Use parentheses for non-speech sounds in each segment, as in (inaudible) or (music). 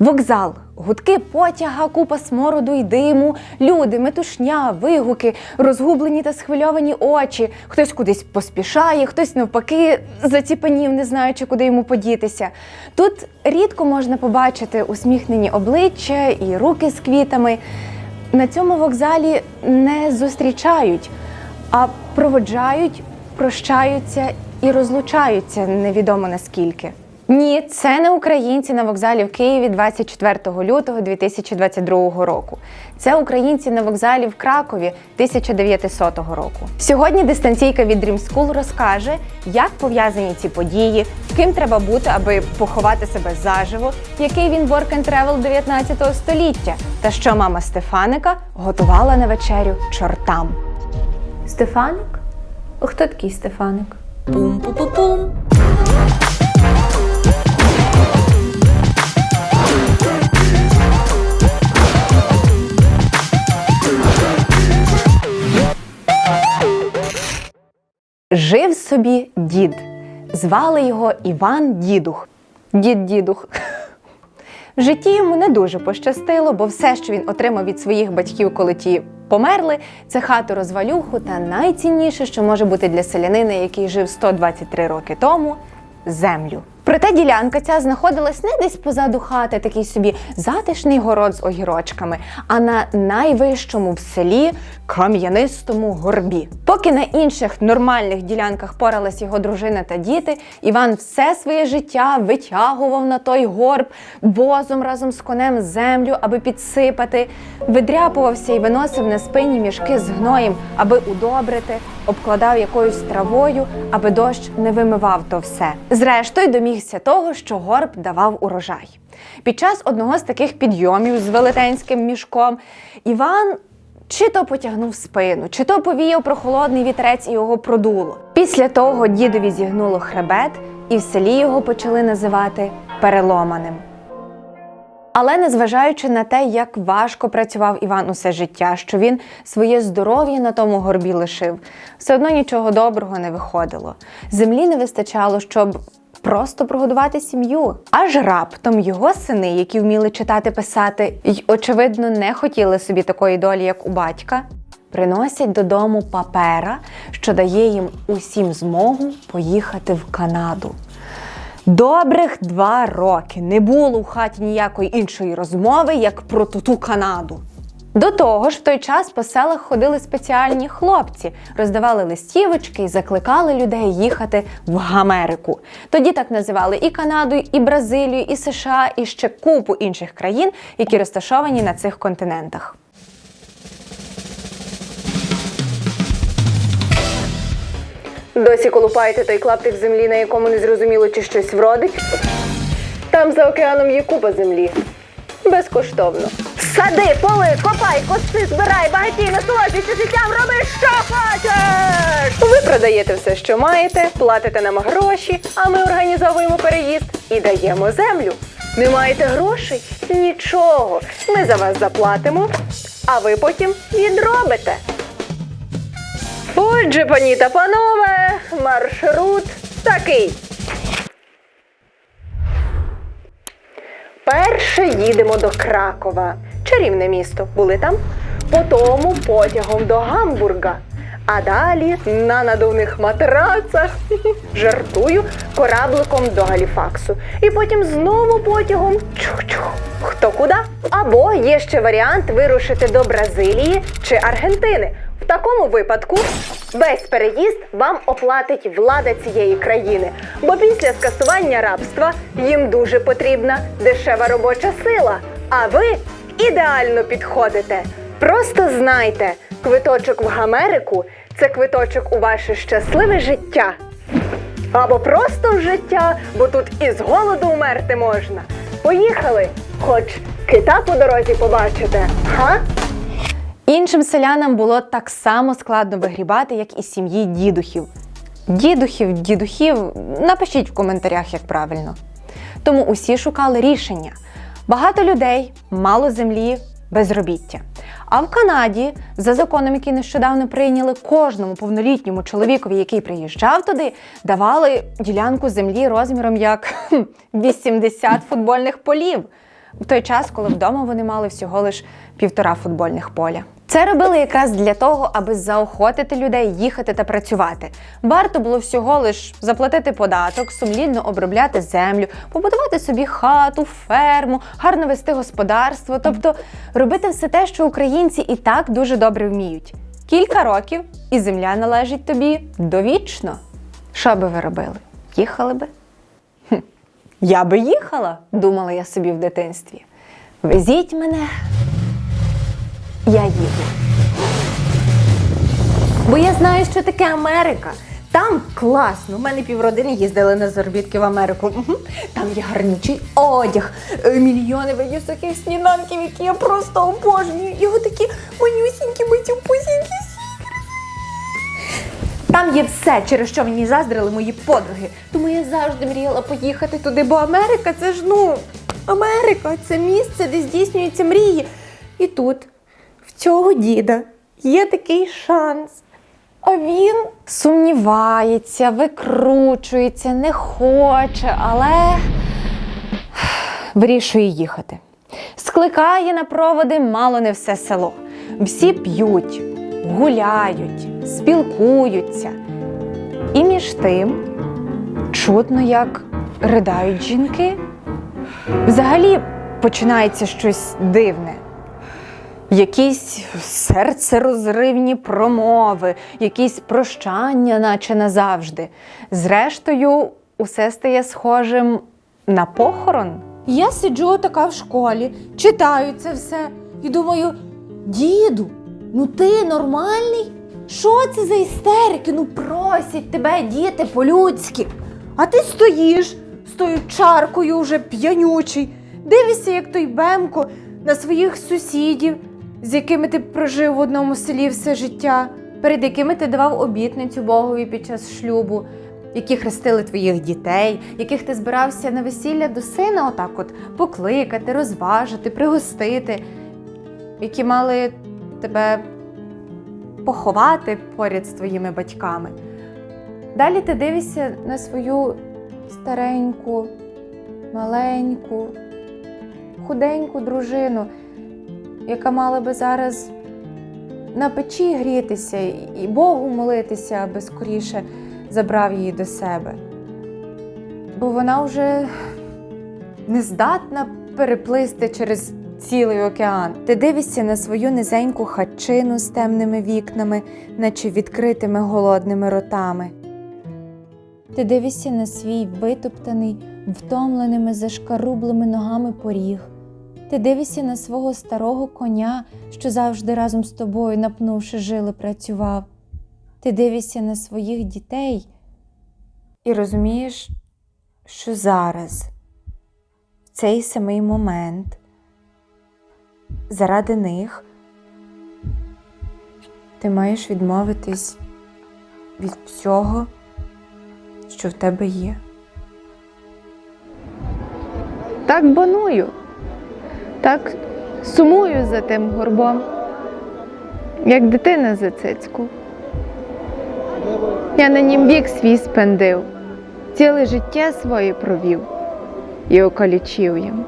Вокзал, гудки потяга, купа смороду й диму, люди, метушня, вигуки, розгублені та схвильовані очі. Хтось кудись поспішає, хтось навпаки заціпанів, не знаючи, куди йому подітися. Тут рідко можна побачити усміхнені обличчя і руки з квітами. На цьому вокзалі не зустрічають, а проводжають, прощаються і розлучаються невідомо наскільки. Ні, це не українці на вокзалі в Києві 24 лютого 2022 року. Це українці на вокзалі в Кракові 1900 року. Сьогодні дистанційка від Dream School розкаже, як пов'язані ці події, ким треба бути, аби поховати себе заживо, який він work and travel 19 століття, та що мама Стефаника готувала на вечерю чортам. Стефаник? Хто такий Стефаник? Пум-пу-пу-пум. Жив собі дід. Звали його Іван Дідух. Дід Дідух. В житті йому не дуже пощастило, бо все, що він отримав від своїх батьків, коли ті померли, це хату розвалюху та найцінніше, що може бути для селянина, який жив 123 роки тому землю. Проте ділянка ця знаходилась не десь позаду хати, такий собі затишний город з огірочками, а на найвищому в селі кам'янистому горбі. Поки на інших нормальних ділянках поралась його дружина та діти, Іван все своє життя витягував на той горб возом разом з конем землю, аби підсипати, видряпувався і виносив на спині мішки з гноєм, аби удобрити, обкладав якоюсь травою, аби дощ не вимивав то все. Зрештою, домігся того, що горб давав урожай. Під час одного з таких підйомів з велетенським мішком Іван чи то потягнув спину, чи то повіяв прохолодний вітерець і його продуло. Після того дідові зігнуло хребет, і в селі його почали називати переломаним. Але незважаючи на те, як важко працював Іван усе життя, що він своє здоров'я на тому горбі лишив, все одно нічого доброго не виходило. Землі не вистачало, щоб просто прогодувати сім'ю. Аж раптом його сини, які вміли читати, писати, й, очевидно, не хотіли собі такої долі, як у батька. Приносять додому папера, що дає їм усім змогу поїхати в Канаду. Добрих два роки не було в хаті ніякої іншої розмови, як про ту Канаду. До того ж, в той час по селах ходили спеціальні хлопці, роздавали листівочки і закликали людей їхати в Америку. Тоді так називали і Канаду, і Бразилію, і США, і ще купу інших країн, які розташовані на цих континентах. Досі колупаєте той клаптик землі, на якому не зрозуміло, чи щось вродить? Там за океаном є купа землі. Безкоштовно. Сади, поли, копай, коси, збирай, багатій, насолоджуйся життям, роби, що хочеш! Ви продаєте все, що маєте, платите нам гроші, а ми організовуємо переїзд і даємо землю. Не маєте грошей? Нічого. Ми за вас заплатимо, а ви потім відробите. Отже, пані та панове, маршрут такий. Перше їдемо до Кракова. Чарівне місто. Були там? Потому потягом до Гамбурга. А далі на надувних матрацах (laughs) жартую корабликом до Галіфаксу. І потім знову потягом чух-чух. Хто куди? Або є ще варіант вирушити до Бразилії чи Аргентини. В такому випадку весь переїзд вам оплатить влада цієї країни, бо після скасування рабства їм дуже потрібна дешева робоча сила. А ви ідеально підходите. Просто знайте, квиточок в Америку це квиточок у ваше щасливе життя. Або просто в життя, бо тут і з голоду вмерти можна. Поїхали, хоч кита по дорозі побачите, га? Іншим селянам було так само складно вигрібати, як і сім'ї дідухів. Дідухів, дідухів, напишіть в коментарях, як правильно. Тому усі шукали рішення. Багато людей, мало землі, безробіття. А в Канаді, за законом, який нещодавно прийняли, кожному повнолітньому чоловікові, який приїжджав туди, давали ділянку землі розміром як хм, 80 футбольних полів. В той час, коли вдома вони мали всього лиш півтора футбольних поля. Це робили якраз для того, аби заохотити людей їхати та працювати. Варто було всього лиш заплатити податок, сумлінно обробляти землю, побудувати собі хату, ферму, гарно вести господарство, тобто робити все те, що українці і так дуже добре вміють. Кілька років, і земля належить тобі довічно. Що би ви робили? Їхали би? Я би їхала, думала я собі в дитинстві. Везіть мене, я їду. Бо я знаю, що таке Америка. Там класно. У мене півродини їздили на заробітки в Америку. Там є гарнючий одяг, е, мільйони видів сніданків, які я просто обожнюю. І отакі манюсінькі, митюпусінькі Там є все, через що мені заздрили мої подруги. Тому я завжди мріяла поїхати туди, бо Америка це ж ну Америка це місце, де здійснюються мрії. І тут, в цього діда, є такий шанс. А він Сумнівається, викручується, не хоче, але вирішує їхати. Скликає на проводи мало не все село. Всі п'ють, гуляють, спілкуються. І між тим чутно, як ридають жінки. Взагалі починається щось дивне. Якісь серцерозривні промови, якісь прощання, наче назавжди. Зрештою, усе стає схожим на похорон. Я сиджу така в школі, читаю це все і думаю: діду, ну ти нормальний? Що це за істерики? Ну просять тебе діти по-людськи. А ти стоїш з тою чаркою вже п'янючий, дивишся, як той Бемко на своїх сусідів, з якими ти прожив в одному селі все життя, перед якими ти давав обітницю Богові під час шлюбу, які хрестили твоїх дітей, яких ти збирався на весілля до сина отак от покликати, розважити, пригостити, які мали тебе поховати поряд з твоїми батьками. Далі ти дивишся на свою стареньку, маленьку, худеньку дружину, яка мала би зараз на печі грітися і Богу молитися, аби скоріше забрав її до себе. Бо вона вже не здатна переплисти через цілий океан. Ти дивишся на свою низеньку хатчину з темними вікнами, наче відкритими голодними ротами. Ти дивишся на свій витоптаний, втомленими зашкарублими ногами поріг. Ти дивишся на свого старого коня, що завжди разом з тобою, напнувши жили, працював. Ти дивишся на своїх дітей і розумієш, що зараз, в цей самий момент, заради них ти маєш відмовитись від всього, що в тебе є. Так баную, так сумую за тим горбом, як дитина за цицьку. Я на нім вік свій спендив, ціле життя своє провів і окалічив їм.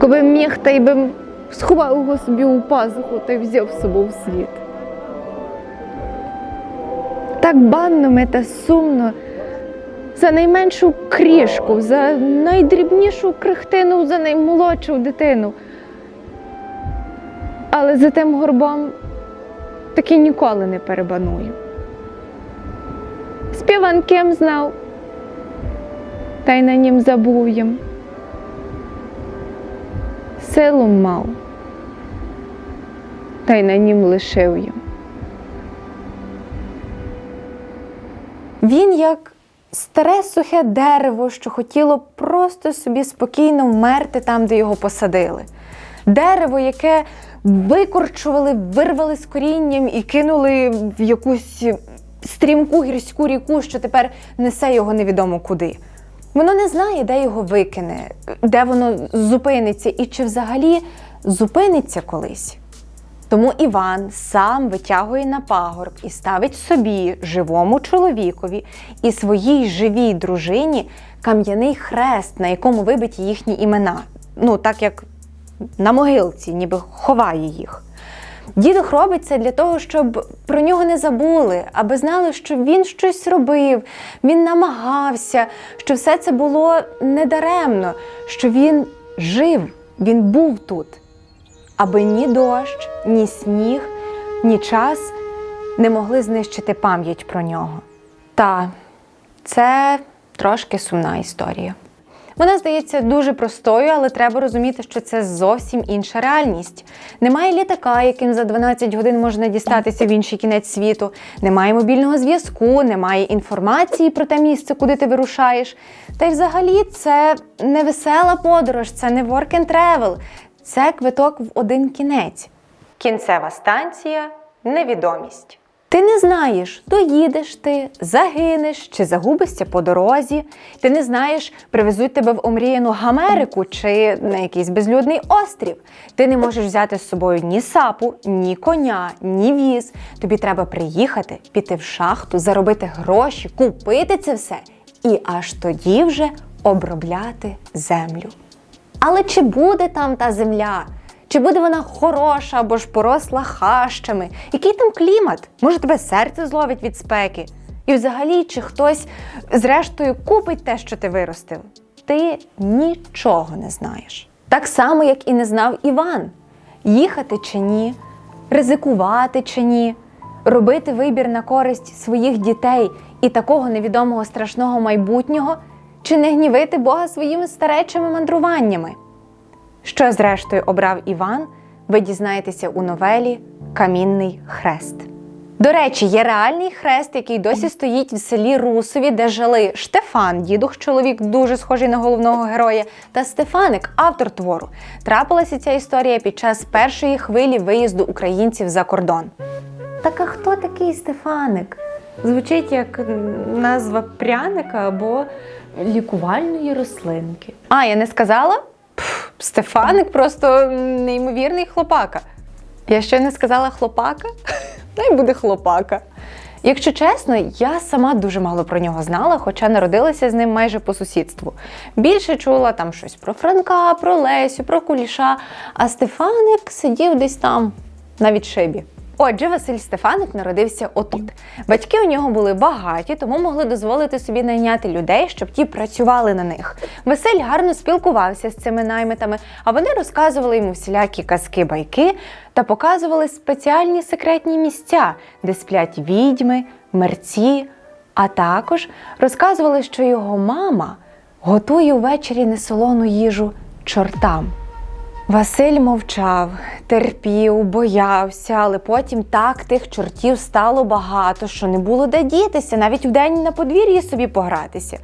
Коби міг, та й би сховав його собі у пазуху та й взяв з собою в світ. Так банно ми та сумно за найменшу крішку, за найдрібнішу крихтину, за наймолодшу дитину. Але за тим горбом таки ніколи не перебаную. Співанким знав, та й на нім забув їм. Силу мав, та й на нім лишив їм. Він як старе сухе дерево, що хотіло просто собі спокійно вмерти там, де його посадили. Дерево, яке викорчували, вирвали з корінням і кинули в якусь стрімку гірську ріку, що тепер несе його невідомо куди. Воно не знає, де його викине, де воно зупиниться і чи взагалі зупиниться колись. Тому Іван сам витягує на пагорб і ставить собі, живому чоловікові і своїй живій дружині кам'яний хрест, на якому вибиті їхні імена. ну так як на могилці, ніби ховає їх. Дідух робить це для того, щоб про нього не забули, аби знали, що він щось робив, він намагався, що все це було недаремно, що він жив, він був тут, аби ні дощ, ні сніг, ні час не могли знищити пам'ять про нього. Та це трошки сумна історія. Вона здається дуже простою, але треба розуміти, що це зовсім інша реальність. Немає літака, яким за 12 годин можна дістатися в інший кінець світу. Немає мобільного зв'язку, немає інформації про те місце, куди ти вирушаєш. Та й взагалі це не весела подорож, це не work and travel, це квиток в один кінець. Кінцева станція невідомість. Ти не знаєш, доїдеш ти, загинеш чи загубишся по дорозі. Ти не знаєш, привезуть тебе в омріяну Америку чи на якийсь безлюдний острів. Ти не можеш взяти з собою ні сапу, ні коня, ні віз. Тобі треба приїхати, піти в шахту, заробити гроші, купити це все і аж тоді вже обробляти землю. Але чи буде там та земля? Чи буде вона хороша або ж поросла хащами? Який там клімат? Може, тебе серце зловить від спеки? І взагалі, чи хтось зрештою купить те, що ти виростив? Ти нічого не знаєш. Так само, як і не знав Іван: їхати чи ні, ризикувати чи ні, робити вибір на користь своїх дітей і такого невідомого страшного майбутнього, чи не гнівити Бога своїми старечими мандруваннями. Що зрештою обрав Іван, ви дізнаєтеся у новелі Камінний хрест. До речі, є реальний хрест, який досі стоїть в селі Русові, де жили Штефан, дідух, чоловік дуже схожий на головного героя, та Стефаник, автор твору. Трапилася ця історія під час першої хвилі виїзду українців за кордон. Так а хто такий Стефаник? Звучить як назва пряника або лікувальної рослинки. А, я не сказала? Стефаник просто неймовірний хлопака. Я ще не сказала хлопака, (laughs) най буде хлопака. Якщо чесно, я сама дуже мало про нього знала, хоча народилася з ним майже по сусідству. Більше чула там щось про Франка, про Лесю, про Куліша, а Стефаник сидів десь там на відшибі. Отже, Василь Стефаник народився отут. Батьки у нього були багаті, тому могли дозволити собі найняти людей, щоб ті працювали на них. Василь гарно спілкувався з цими наймитами, а вони розказували йому всілякі казки, байки та показували спеціальні секретні місця, де сплять відьми, мерці, а також розказували, що його мама готує ввечері несолону їжу чортам. Василь мовчав, терпів, боявся, але потім так тих чортів стало багато, що не було де дітися, навіть вдень на подвір'ї собі погратися.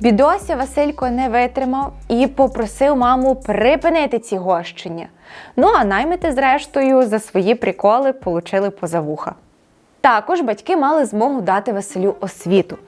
Бідося Василько не витримав і попросив маму припинити ці гощення. Ну а наймити, зрештою, за свої приколи получили поза вуха. Також батьки мали змогу дати Василю освіту,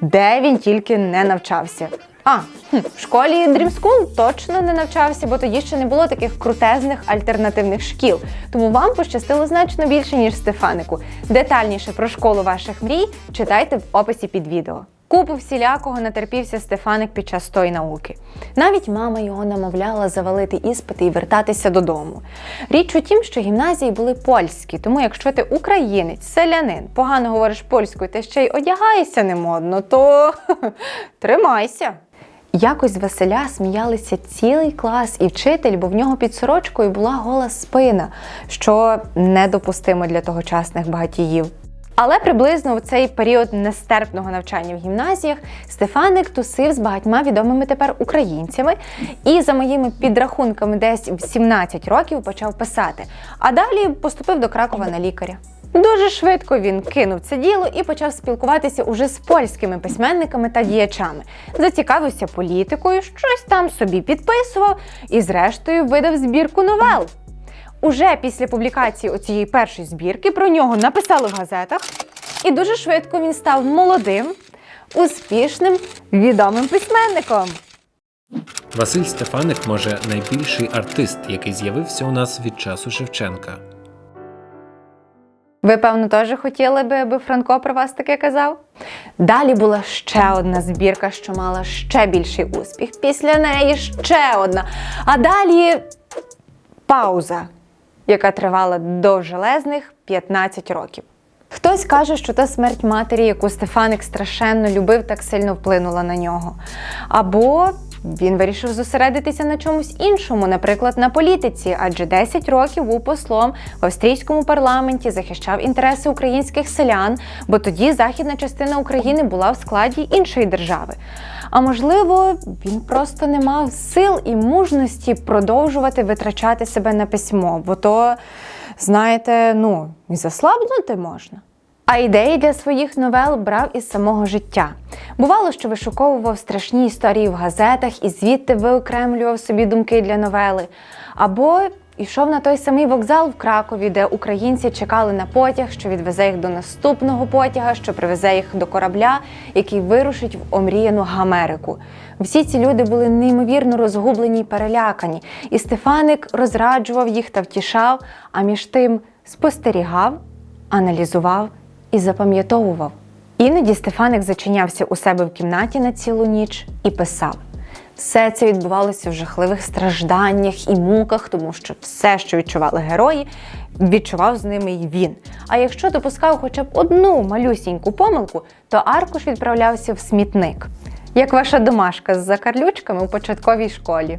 де він тільки не навчався. А, хм, в школі Dream School точно не навчався, бо тоді ще не було таких крутезних альтернативних шкіл. Тому вам пощастило значно більше, ніж Стефанику. Детальніше про школу ваших мрій читайте в описі під відео. Купу всілякого натерпівся Стефаник під час тої науки. Навіть мама його намовляла завалити іспити і вертатися додому. Річ у тім, що гімназії були польські, тому якщо ти українець, селянин, погано говориш польською та ще й одягаєшся немодно, то (laughs) тримайся. Якось з Василя сміялися цілий клас і вчитель, бо в нього під сорочкою була гола спина, що недопустимо для тогочасних багатіїв. Але приблизно в цей період нестерпного навчання в гімназіях Стефаник тусив з багатьма відомими тепер українцями і за моїми підрахунками десь в 17 років почав писати. А далі поступив до Кракова на лікаря. Дуже швидко він кинув це діло і почав спілкуватися уже з польськими письменниками та діячами. Зацікавився політикою, щось там собі підписував і, зрештою, видав збірку новел. Уже після публікації оцієї першої збірки про нього написали в газетах, і дуже швидко він став молодим, успішним, відомим письменником. Василь Стефаник, може, найбільший артист, який з'явився у нас від часу Шевченка. Ви, певно, теж хотіли би, аби Франко про вас таке казав? Далі була ще одна збірка, що мала ще більший успіх. Після неї ще одна. А далі пауза, яка тривала до железних 15 років. Хтось каже, що та смерть матері, яку Стефаник страшенно любив, так сильно вплинула на нього. Або він вирішив зосередитися на чомусь іншому, наприклад, на політиці, адже 10 років був послом в австрійському парламенті, захищав інтереси українських селян, бо тоді західна частина України була в складі іншої держави. А можливо, він просто не мав сил і мужності продовжувати витрачати себе на письмо, бо то, знаєте, ну, і заслабнути можна. А ідеї для своїх новел брав із самого життя. Бувало, що вишуковував страшні історії в газетах і звідти виокремлював собі думки для новели. Або йшов на той самий вокзал в Кракові, де українці чекали на потяг, що відвезе їх до наступного потяга, що привезе їх до корабля, який вирушить в омріяну Гамерику. Всі ці люди були неймовірно розгублені й перелякані, і Стефаник розраджував їх та втішав, а між тим спостерігав, аналізував і запам'ятовував. Іноді Стефаник зачинявся у себе в кімнаті на цілу ніч і писав. Все це відбувалося в жахливих стражданнях і муках, тому що все, що відчували герої, відчував з ними й він. А якщо допускав хоча б одну малюсіньку помилку, то аркуш відправлявся в смітник, як ваша домашка з закарлючками у початковій школі.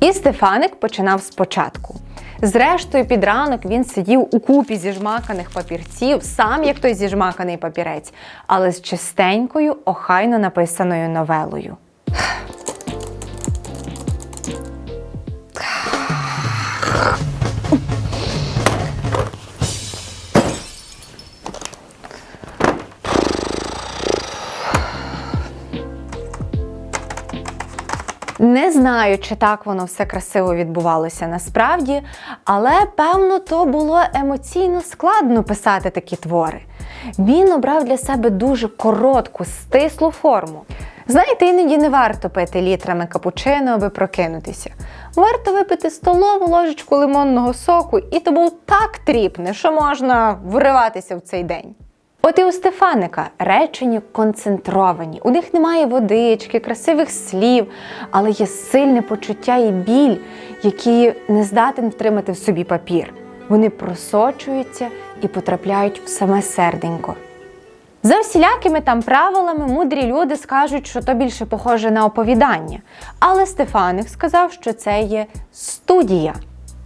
І Стефаник починав спочатку. Зрештою, під ранок він сидів у купі зіжмаканих папірців, сам як той зіжмаканий папірець, але з чистенькою, охайно написаною новелою. Не знаю, чи так воно все красиво відбувалося насправді, але певно то було емоційно складно писати такі твори. Він обрав для себе дуже коротку, стислу форму. Знаєте, іноді не варто пити літрами капучино, аби прокинутися. Варто випити столову ложечку лимонного соку, і то був так тріпне, що можна вриватися в цей день. От і у Стефаника речення концентровані. У них немає водички, красивих слів, але є сильне почуття і біль, які не здатен втримати в собі папір. Вони просочуються і потрапляють в саме серденько. За всілякими там правилами мудрі люди скажуть, що то більше похоже на оповідання. Але Стефаник сказав, що це є студія.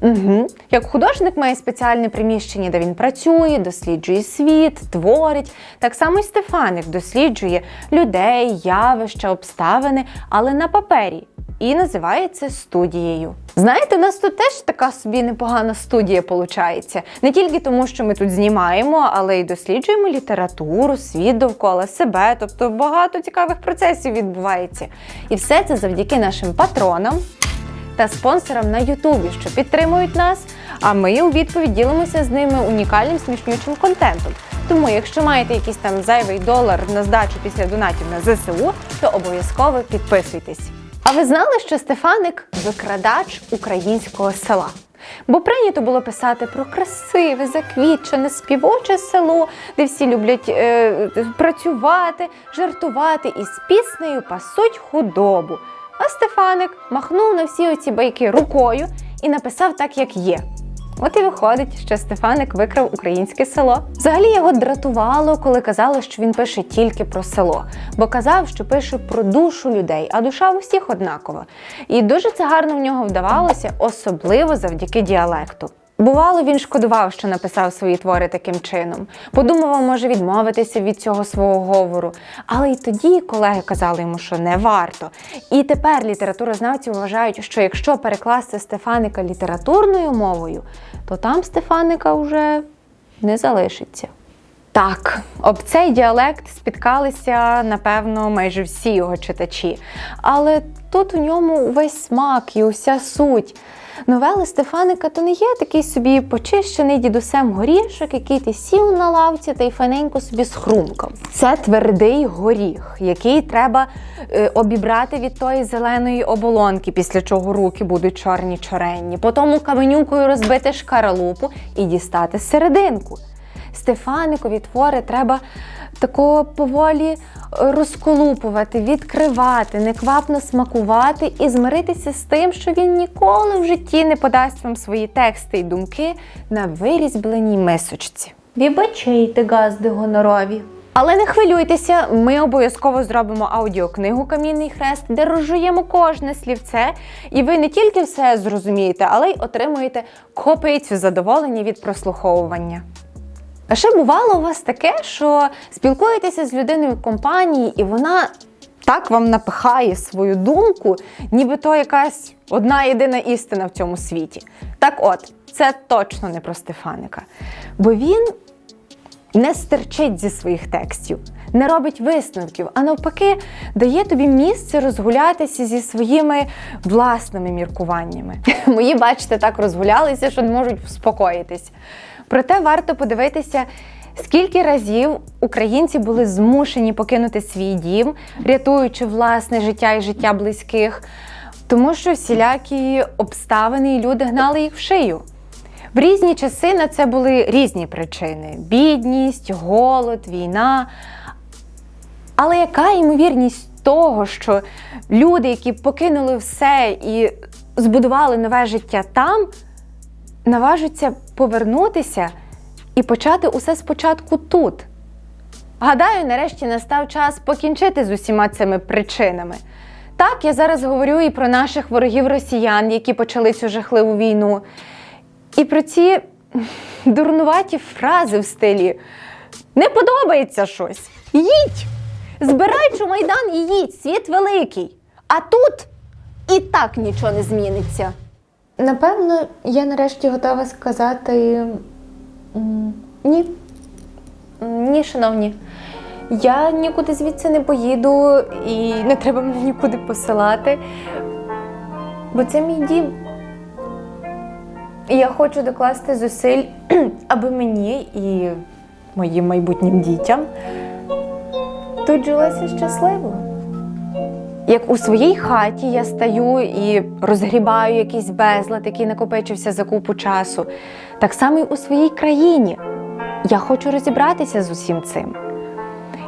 Угу. Як художник має спеціальне приміщення, де він працює, досліджує світ, творить. Так само й Стефаник досліджує людей, явища, обставини, але на папері. І називає це студією. Знаєте, у нас тут теж така собі непогана студія виходить. Не тільки тому, що ми тут знімаємо, але й досліджуємо літературу, світ довкола себе. Тобто багато цікавих процесів відбувається. І все це завдяки нашим патронам, та спонсорам на Ютубі, що підтримують нас. А ми у відповідь ділимося з ними унікальним смішнючим контентом. Тому, якщо маєте якийсь там зайвий долар на здачу після донатів на ЗСУ, то обов'язково підписуйтесь. А ви знали, що Стефаник викрадач українського села? Бо прийнято було писати про красиве, заквітчене, співоче село, де всі люблять е, працювати, жартувати і з піснею пасуть худобу. А Стефаник махнув на всі оці байки рукою і написав так, як є. От і виходить, що Стефаник викрав українське село. Взагалі його дратувало, коли казали, що він пише тільки про село, бо казав, що пише про душу людей, а душа у всіх однакова. І дуже це гарно в нього вдавалося, особливо завдяки діалекту. Бувало, він шкодував, що написав свої твори таким чином. Подумував, може відмовитися від цього свого говору. Але й тоді колеги казали йому, що не варто. І тепер літературознавці вважають, що якщо перекласти Стефаника літературною мовою, то там Стефаника вже не залишиться. Так, об цей діалект спіткалися, напевно, майже всі його читачі. Але тут у ньому увесь смак і уся суть. Новели Стефаника то не є такий собі почищений дідусем горішок, який ти сів на лавці та й файненько собі схрумкав. Це твердий горіх, який треба е, обібрати від тої зеленої оболонки, після чого руки будуть чорні чоренні. Потім каменюкою розбити шкаралупу і дістати серединку. Стефаникові твори треба тако поволі е, розколупувати, відкривати, неквапно смакувати і змиритися з тим, що він ніколи в житті не подасть вам свої тексти і думки на вирізбленій мисочці. Вибачайте, газди гонорові. Але не хвилюйтеся, ми обов'язково зробимо аудіокнигу Камінний хрест, де розжуємо кожне слівце, і ви не тільки все зрозумієте, але й отримуєте копицю задоволення від прослуховування. А ще бувало у вас таке, що спілкуєтеся з людиною в компанії, і вона так вам напихає свою думку, ніби то якась одна єдина істина в цьому світі. Так от, це точно не про Стефаника. Бо він не стерчить зі своїх текстів, не робить висновків, а навпаки, дає тобі місце розгулятися зі своїми власними міркуваннями. (laughs) Мої, бачите, так розгулялися, що не можуть вспокоїтись. Проте варто подивитися, скільки разів українці були змушені покинути свій дім, рятуючи власне життя і життя близьких, тому що всілякі обставини і люди гнали їх в шию. В різні часи на це були різні причини: бідність, голод, війна. Але яка ймовірність того, що люди, які покинули все і збудували нове життя там, наважуться повернутися і почати усе спочатку тут? Гадаю, нарешті настав час покінчити з усіма цими причинами. Так, я зараз говорю і про наших ворогів росіян, які почали цю жахливу війну. І про ці дурнуваті фрази в стилі не подобається щось. Їдь! Збирай чумайдан і їдь, світ великий. А тут і так нічого не зміниться. Напевно, я нарешті готова сказати ні. Ні, шановні, я нікуди звідси не поїду і не треба мене нікуди посилати, бо це мій дім. І я хочу докласти зусиль, (clears throat) аби мені і моїм майбутнім дітям тут жилося щасливо. Як у своїй хаті я стаю і розгрібаю якийсь безлад, який накопичився за купу часу, так само й у своїй країні. Я хочу розібратися з усім цим.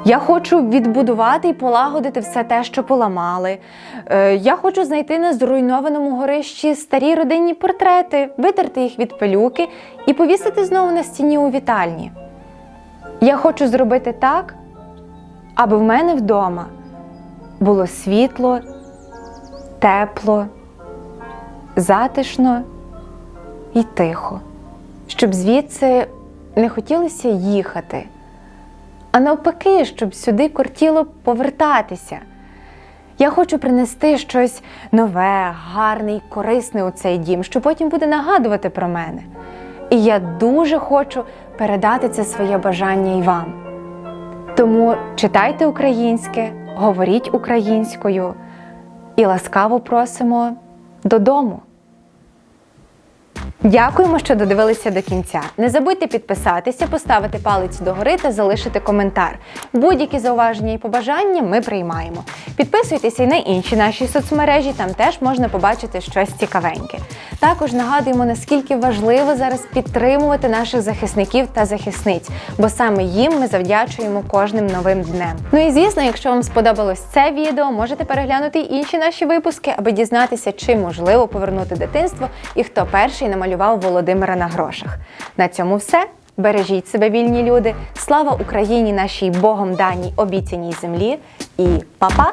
Я хочу відбудувати і полагодити все те, що поламали. Е, Я хочу знайти на зруйнованому горищі старі родинні портрети, витерти їх від пилюки і повісити знову на стіні у вітальні. Я хочу зробити так, аби в мене вдома було світло, тепло, затишно і тихо, щоб звідси не хотілося їхати, а навпаки, щоб сюди кортіло повертатися. Я хочу принести щось нове, гарне і корисне у цей дім, що потім буде нагадувати про мене. І я дуже хочу передати це своє бажання і вам. Тому читайте українське, говоріть українською і ласкаво просимо додому. Дякуємо, що додивилися до кінця. Не забудьте підписатися, поставити палець догори та залишити коментар. Будь-які зауваження і побажання ми приймаємо. Підписуйтеся й на інші наші соцмережі, там теж можна побачити щось цікавеньке. Також нагадуємо, наскільки важливо зараз підтримувати наших захисників та захисниць, бо саме їм ми завдячуємо кожним новим днем. Ну і звісно, якщо вам сподобалось це відео, можете переглянути й інші наші випуски, аби дізнатися, чи можливо повернути дитинство і хто перший намалював Володимира на грошах. На цьому все. Бережіть себе, вільні люди. Слава Україні, нашій Богом даній обіцяній землі. І па-па!